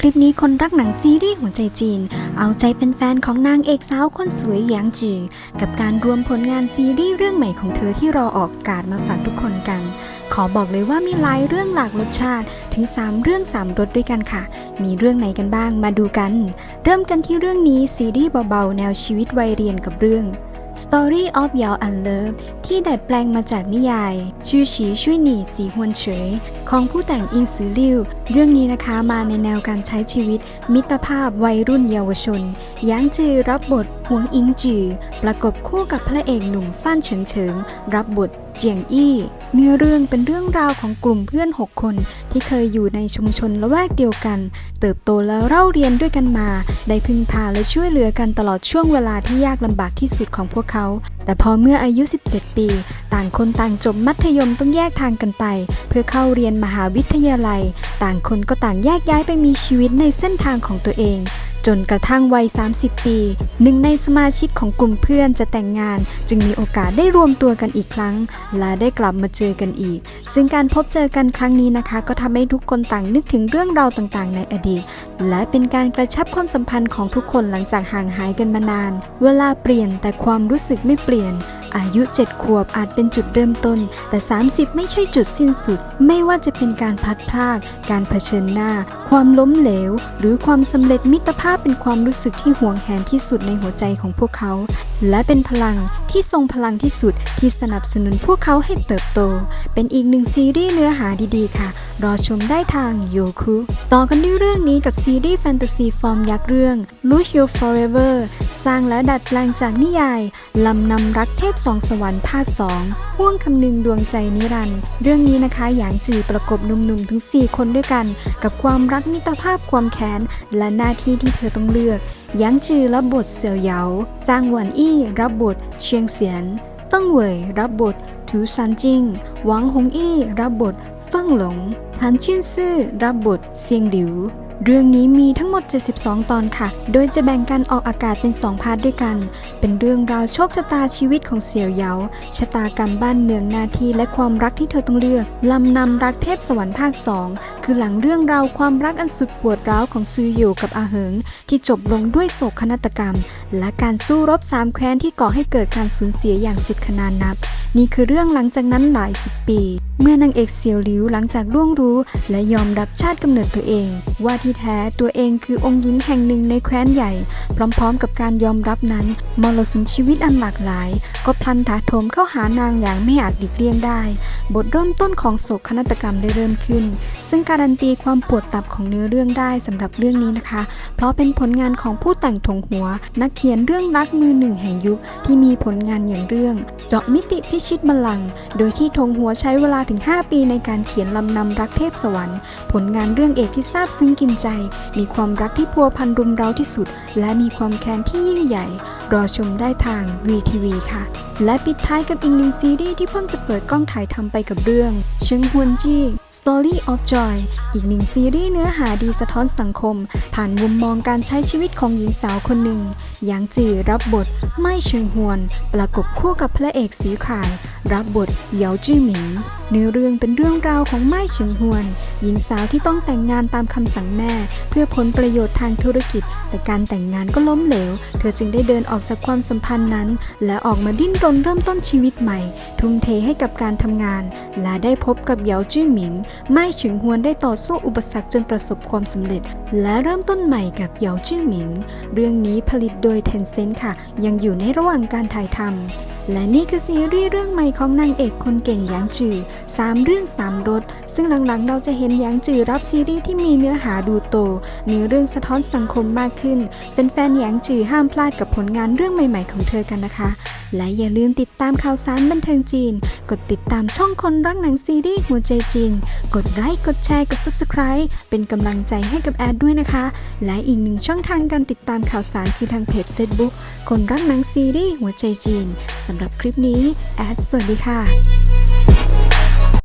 คลิปนี้คนรักหนังซีรีส์หัวใจจีน เอาใจเป็นแฟนๆของนางเอกสาวคนสวยหยางจือ กับการรวมผลงานซีรีส์เรื่องใหม่ของเธอที่รอออกอากาศมาฝากทุกคนกัน ขอบอกเลยว่ามีหลายเรื่องหลากรสชาติถึง 3 เรื่อง 3รสด้วยกันค่ะ มีเรื่องไหนกันบ้างมาดูกัน เริ่มกันที่เรื่องนี้ซีรีส์เบาๆ แนวชีวิตวัยเรียนกับเรื่อง Story of Yao and Love ที่ดัดแปลงมาจากนิยายชื่อฉีช่วยหนีสีฮวนเฉย ของผู้แต่งอิงซือลิวเรื่องนี้นะคะมาในแนวการใช้ชีวิต มิตรภาพวัยรุ่นเยาวชนยางจือรับบทหวงอิงจือ ประกบคู่กับพระเอกหนุ่มฟ้านเฉิงเฉิง รับบท เจียงอี้ เนื้อเรื่องเป็นเรื่องราวของกลุ่มเพื่อน 6 คน ที่เคยอยู่ในชุมชนละแวกเดียวกัน เติบโตและเล่าเรียนด้วยกันมา ได้พึ่งพาและช่วยเหลือกันตลอดช่วงเวลาที่ยากลำบากที่สุดของพวกเขา แต่พอเมื่ออายุ 17 ปี ต่างคนต่างจบมัธยมต้องแยกทางกันไป เพื่อเข้าเรียนมหาวิทยาลัย ต่างคนก็ต่างแยกย้ายไปมีชีวิตในเส้นทางของตัวเอง จนกระทั่งวัย 30 ปี หนึ่งในสมาชิกของกลุ่มเพื่อนจะแต่งงาน จึงมีโอกาสได้รวมตัวกันอีกครั้ง และได้กลับมาเจอกันอีก ซึ่งการพบเจอกันครั้งนี้นะคะ ก็ทำให้ทุกคนต่างนึกถึงเรื่องราวต่างๆ ในอดีต และเป็นการกระชับความสัมพันธ์ของทุกคนหลังจากห่างหายกันมานาน เวลาเปลี่ยนแต่ความรู้สึกไม่เปลี่ยน อายุ 7 ขวบอาจเป็นจุดเริ่มต้น แต่ 30 ไม่ใช่จุดสิ้นสุด ไม่ว่าจะเป็นการพลัดพราก การเผชิญหน้า ความล้มเหลว หรือความสำเร็จมิตรภาพเป็นความรู้สึกที่ห่วงแหนที่สุดในหัวใจของพวกเขา และเป็นพลังที่ทรงพลังที่สุดที่สนับสนุนพวกเขาให้เติบโต เป็นอีกหนึ่งซีรีส์เนื้อหาดีๆค่ะ รอชมได้ทางโยคุต่อกันด้วยเรื่องนี้กับซีรีส์แฟนตาซีฟอร์มยักษ์เรื่อง Lose You Forever สร้างและดัดแปลงจากนิยาย ลำนำรักเทพสองสวรรค์ภาค2พ่วงคำนึงดวงใจนิรันด์เรื่องนี้นะคะหยางจือประกบหนุ่มๆถึง 4 คนด้วยกัน กับความรักมิตรภาพความแค้น และหน้าที่ที่เธอต้องเลือกหยางจือรับบทเสี่ยวเหยาจางหวนอี้รับบทเชียงเสียนติ้งเหวยรับบทถูซันจิงหวังหงอี้รับบทเฟิ่งหลง ฮันชินซื่อรับบทเซียงหลิว เรื่องนี้มีทั้งหมด 72 ตอนค่ะ โดยจะแบ่งกันออกอากาศเป็น 2 พาร์ทด้วยกัน เป็นเรื่องราวโชคชะตาชีวิตของเสี่ยวเหยาชะตากรรมบ้านเมืองนาทีและความรักที่เธอต้องเลือก ลำนำรักเทพสวรรค์ภาค 2 คือหลังเรื่องราวความรักอันสุดปวดร้าวของซืออยู่กับอาเหิง ที่จบลงด้วยโศกนาฏกรรม และการสู้รบสามแคว้นที่ก่อให้เกิดการสูญเสียอย่างสุดขนานนับ นี่คือเรื่องหลังจากนั้นหลายสิบปี เมื่อนางเอกเซียวหลิวหลังจากล่วงรู้ และยอมรับชาติกำเนิดตัวเอง ว่าที่แท้ตัวเองคือองค์หญิงแห่งหนึ่งในแคว้นใหญ่ พร้อมๆ กับการยอมรับนั้นมรสุมชีวิตอันหลากหลาย ก็พลันถาโถมเข้าหานางอย่างไม่อาจหลีกเลี่ยงได้ บทเริ่มต้นของโศกนาฏกรรมได้เริ่มขึ้น ซึ่งการันตีความปวดตับของเนื้อเรื่องได้สำหรับเรื่องนี้นะคะ เพราะเป็นผลงานของผู้แต่งถงหัว นักเขียนเรื่องรักมือหนึ่งแห่งยุคที่มีผลงานอย่างเรื่อง เจาะมิติพิชิตบัลลังก์โดยที่ทงหัวใช้เวลาถึง5ปีในการเขียนลำนำรักเทพสวรรค์ ผลงานเรื่องเอกที่ซาบซึ้งกินใจ มีความรักที่พัวพันรุมเร้าที่สุด และมีความแค้นที่ยิ่งใหญ่ รอชมได้ทาง VTV ค่ะ และปิดท้ายกับอีกหนึ่งซีรีส์ที่เพิ่งจะเปิดกล้องถ่ายทำไปกับเรื่องเชิงฮวนจี Story of Joy อีกหนึ่งซีรีส์เนื้อหาดีสะท้อนสังคม ผ่านมุมมองการใช้ชีวิตของหญิงสาวคนหนึ่งหยางจือรับบท ไม่เชิงฮวน ประกบคู่กับพระเอกสีขาย รับบทเหยาจื้อหมิงเนื้อเรื่องเป็นเรื่องราวของไม่เฉิงฮวน หญิงสาวที่ต้องแต่งงานตามคำสั่งแม่ เพื่อผลประโยชน์ทางธุรกิจ แต่การแต่งงานก็ล้มเหลว เธอจึงได้เดินออกจากความสัมพันธ์นั้น และออกมาดิ้นรนเริ่มต้นชีวิตใหม่ ทุ่มเทให้กับการทำงาน และได้พบกับเหยาจื้อหมิง ไม่เฉิงฮวนได้ต่อสู้อุปสรรคจนประสบความสำเร็จ และเริ่มต้นใหม่กับเหยาจื้อหมิง เรื่องนี้ผลิตโดย Tencent ค่ะ ยังอยู่ในระหว่างการถ่ายทำ และนี่คือซีรีส์เรื่องใหม่ของนางเอกคนเก่งหยางจือ3เรื่อง3รสซึ่งหลังๆเราจะเห็นหยางจือรับซีรีส์ที่มีเนื้อหาดูโตเนื้อเรื่องสะท้อนสังคมมากขึ้นแฟนๆหยางจือห้ามพลาดกับผลงานเรื่องใหม่ ๆ ของเธอกันนะคะ และอย่าลืมติดตามข่าวสารบันเทิงจีน กดติดตามช่องคนรักหนังซีรีส์หัวใจจีนกดไลค์กดแชร์กด subscribe เป็นกำลังใจให้กับแอดด้วยนะคะ และอีกหนึ่งช่องทางการติดตามข่าวสารคือทางเพจ Facebook คนรักหนังซีรีส์หัวใจจีน สำหรับคลิปนี้แอดสวัสดีค่ะ